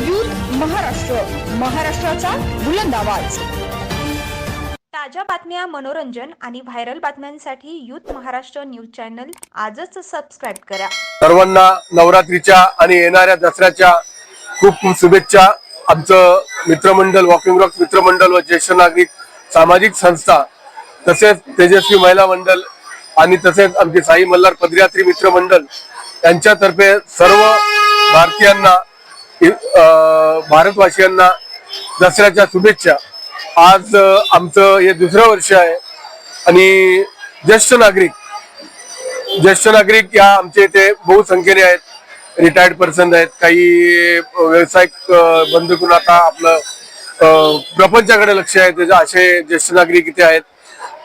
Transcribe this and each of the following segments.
Youth Maharashtra महाराष्ट्राचा बुलंद आवाज. ताज्या बातम्या मनोरंजन आणि व्हायरल बातम्यांसाठी युथ महाराष्ट्र न्यूज चॅनल आजच सबस्क्राईब करा. सर्वांना नवरात्रीच्या आणि येणाऱ्या दसऱ्याच्या खूप खूप शुभेच्छा. आमचं मित्रमंडळ वॉकिंग रॉक मित्रमंडळ व ज्येष्ठ नागरिक सामाजिक संस्था तसेच तेजस्वी महिला मंडळ आणि तसेच आमचे साई मल्हार पदयात्री मित्रमंडळ यांच्यातर्फे सर्व भारतीयांना भारतवासियांना दसऱ्याच्या शुभेच्छा. आज आमचं हे दुसरं वर्ष आहे आणि ज्येष्ठ नागरिक ज्येष्ठ नागरिक या आमच्या इथे बहुसंख्येने आहेत. रिटायर्ड पर्सन आहेत. काही व्यावसायिक बंद करून आता आपलं प्रपंचाकडे लक्ष आहे. त्याचे असे ज्येष्ठ नागरिक इथे आहेत.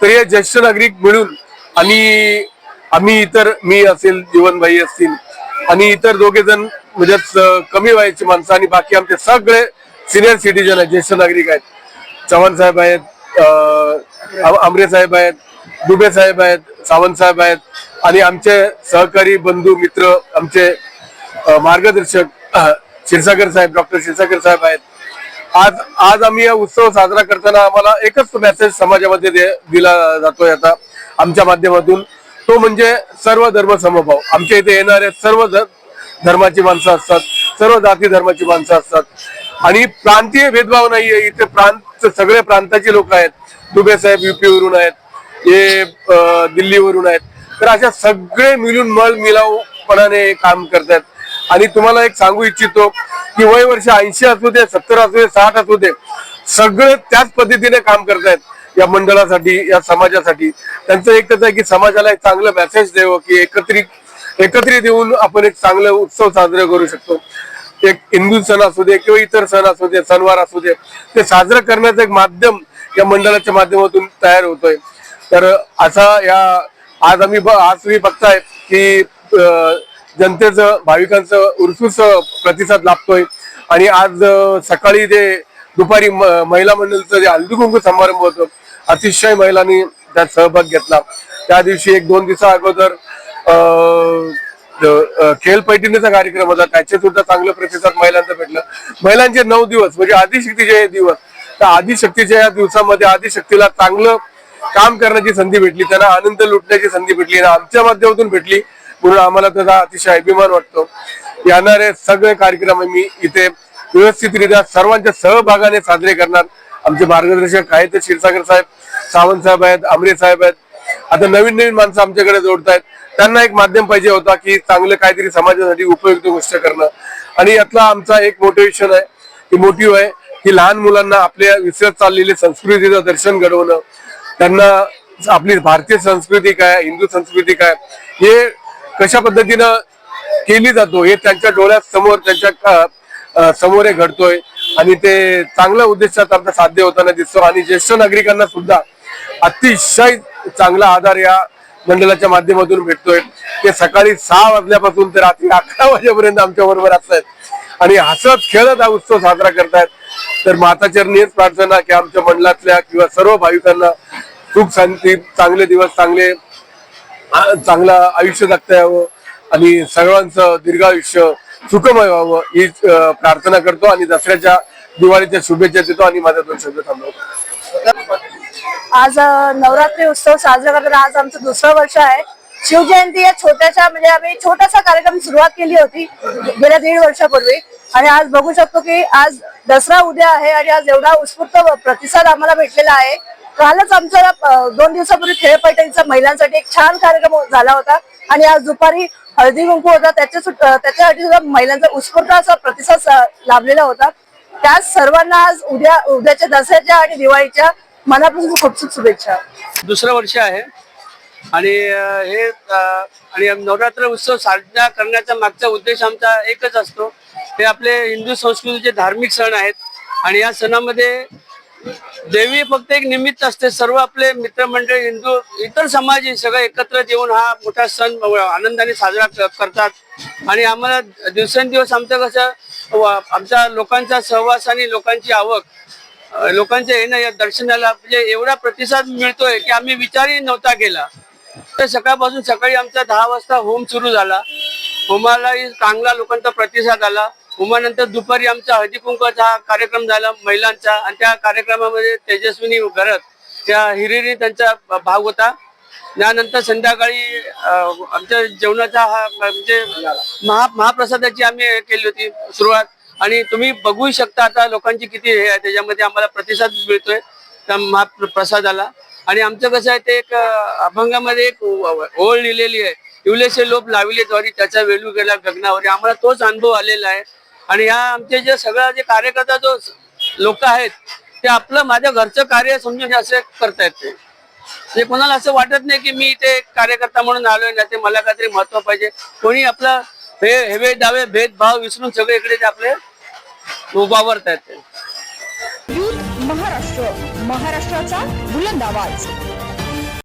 तर हे ज्येष्ठ नागरिक मिळून आणि आम्ही इतर मी असेल जीवनभाई असतील आणि इतर दोघे जण म्हणजेच कमी वयाची माणसं आणि बाकी आमचे सगळे सिनियर सिटीजन आहेत ज्येष्ठ नागरिक आहेत. चव्हाण साहेब आहेत आमरे साहेब आहेत दुबे साहेब आहेत सावंत साहेब आहेत आणि आमचे सहकारी बंधू मित्र आमचे मार्गदर्शक क्षीरसागर साहेब डॉक्टर क्षीरसागर साहेब आहेत. आज आज आम्ही या उत्सव साजरा करताना आम्हाला एकच मेसेज समाजामध्ये दे- दिला जातोय आता. आमच्या माध्यमातून तो म्हणजे सर्व धर्म समभाव. आमच्या इथे येणारे सर्व धर्माची माणसं असतात सर्व जाती धर्माची माणसं असतात. आणि प्रांतीय भेदभाव नाहीये. इथे प्रांत सगळे प्रांताचे लोक आहेत. दुबे साहेब युपी वरून आहेत. हे दिल्लीवरून आहेत. तर अशा सगळे मिळून मळ मिलावपणाने काम करतात आणि तुम्हाला एक सांगू इच्छितो की वय वर्ष ऐंशी असू दे सत्तर असू दे साठ असू दे सगळे त्याच पद्धतीने काम करतायत. या मंडळासाठी या समाजासाठी. त्यांचं एकच आहे की समाजाला एक चांगलं मेसेज द्यावं की एकत्रित एकत्रित येऊन आपण एक चांगलं उत्सव साजरे करू शकतो. एक हिंदू सण असू दे किंवा इतर सण असू दे सणवार असू दे ते साजरं करण्याचं एक माध्यम या मंडळाच्या माध्यमातून तयार होतोय. तर असा या आज आम्ही ब- आज तुम्ही बघताय की जनतेचं भाविकांचं उत्स्फूर्त प्रतिसाद लाभतोय. आणि आज सकाळी जे दुपारी महिला मंडळाचं जे हल्दीकुंकू समारंभ होतो अतिशय महिलांनी त्यात सहभाग घेतला. त्या दिवशी एक दोन दिवसा अगोदर अं, खेळ पैठणीचा कार्यक्रम होता. त्याचे सुद्धा चांगलं प्रतिसाद महिलांचा भेटलं. महिलांचे नऊ दिवस म्हणजे आदिशक्तीचे दिवस. त्या आदिशक्तीच्या या दिवसामध्ये आदिशक्तीला चांगलं काम करण्याची संधी भेटली. त्यांना आनंद लुटण्याची संधी भेटली आणि आमच्या माध्यमातून भेटली म्हणून आम्हाला त्याचा अतिशय अभिमान वाटतो. येणारे सगळे कार्यक्रम मी इथे व्यवस्थितरित्या सर्वांच्या सहभागाने साजरे करणार आमचे मार्गदर्शक आहेत ते क्षीरसागर साहेब सावंत साहेब आहेत आमरे साहेब आहेत. आता नवीन नवीन माणसं आमच्याकडे जोडतायत. त्यांना एक माध्यम पाहिजे होता की चांगलं काहीतरी समाजासाठी उपयुक्त गोष्ट करणं. आणि यातला आमचा एक मोटिवेशन आहे. की मोटिव्ह आहे की लहान मुलांना आपल्या विसरत चाललेली संस्कृतीचं दर्शन घडवणं. त्यांना आपली भारतीय संस्कृती काय हिंदू संस्कृती काय हे कशा पद्धतीनं केली जातो हे त्यांच्या डोळ्यात समोर त्यांच्या समोर हे घडतोय. आणि ते चांगल्या उद्देशात आमचा साध्य होताना दिसतो. आणि ज्येष्ठ नागरिकांना सुद्धा अतिशय चांगला आधार या मंडळाच्या माध्यमातून भेटतोय. ते सकाळी सहा वाजल्यापासून ते रात्री अकरा वाजेपर्यंत आमच्या बरोबर असतात. आणि हसत खेळत हा उत्सव साजरा करतायत. तर माताचरणी हेच प्रार्थना की आमच्या मंडळातल्या किंवा सर्व भाविकांना सुख शांती चांगले दिवस चांगले चांगलं आयुष्य जगता यावं. आणि सर्वांचं दीर्घायुष्य सुखमय व्हावं ही प्रार्थना करतो आणि दसऱ्याच्या दिवाळीच्या शुभेच्छा देतो आणि माझ्या दोन शब्द थांबवतो. आज नवरात्री उत्सव साजरा करताना आज आमचं दुसरं वर्ष आहे. शिवजयंती या छोट्याशा म्हणजे आम्ही छोटासा कार्यक्रम सुरुवात केली होती गेल्या दीड वर्षापूर्वी. आणि आज बघू शकतो की आज दसरा उद्या आहे आणि आज एवढा उत्स्फूर्त प्रतिसाद आम्हाला भेटलेला आहे. कालच आमचा दोन दिवसापूर्वी खेळपैठणीचा महिलांसाठी एक छान कार्यक्रम झाला होता. आणि आज दुपारी हळदी कुंकू होता त्याच्या त्याच्यासाठी सुद्धा महिलांचा उत्स्फूर्त असा प्रतिसाद लाभलेला होता. त्या सर्वांना आज उद्या उद्याच्या दसऱ्याच्या आणि दिवाळीच्या मनापासून खूप खूप शुभेच्छा. दुसरं वर्ष आहे. आणि हे आणि नवरात्र उत्सव साजरा करण्याचा मागचा उद्देश आमचा एकच असतो. हे आपले हिंदू संस्कृतीचे धार्मिक सण आहेत. आणि या सणामध्ये देवी फक्त एक निमित्त असते. सर्व आपले मित्रमंडळ हिंदू इतर समाज सगळे एकत्र येऊन हा मोठा सण आनंदाने साजरा करतात. आणि आम्हाला दिवसेंदिवस आमचं कसं आमच्या लोकांचा सहवास आणि लोकांची आवक लोकांच्या येणं या दर्शनाला म्हणजे एवढा प्रतिसाद मिळतोय की आम्ही विचारही नव्हता केला. तर सकाळपासून सकाळी आमचा दहा वाजता होम सुरू झाला. होमालाही चांगला लोकांचा प्रतिसाद आला. उमानंतर दुपारी आमचा हळदी कुंकवाचा हा कार्यक्रम झाला महिलांचा. आणि त्या कार्यक्रमामध्ये तेजस्विनी घरत त्या हिरिरी त्यांचा भाग होता. त्यानंतर संध्याकाळी आमच्या जेवणाचा हा म्हणजे महा महाप्रसादाची आम्ही हे केली होती सुरुवात. आणि तुम्ही बघू शकता आता लोकांची किती हे आहे. त्याच्यामध्ये आम्हाला प्रतिसाद मिळतोय त्या महाप्रसादाला. आणि आमचं कसं आहे ते एक अभंगामध्ये एक ओळ लिहिलेली आहे. इवलेसे लोप लाविले द्वारी त्याचा वेळू गेला गगनावर. आम्हाला तोच अनुभव आलेला आहे. आणि ह्या आमचे जे सगळा जे कार्यकर्ता जो लोक आहेत ते आपलं माझ्या घरचं कार्य समजून असे करतायत ते म्हणजे कोणाला असं वाटत नाही की मी इथे कार्यकर्ता म्हणून आलोय ना ते मला काहीतरी महत्त्व पाहिजे. कोणी आपलं हे हेवे दावे भेदभाव विसरून सगळे इकडे ते आपले वावरतायत ते महाराष्ट्र. महाराष्ट्राचा बुलंद आवाज.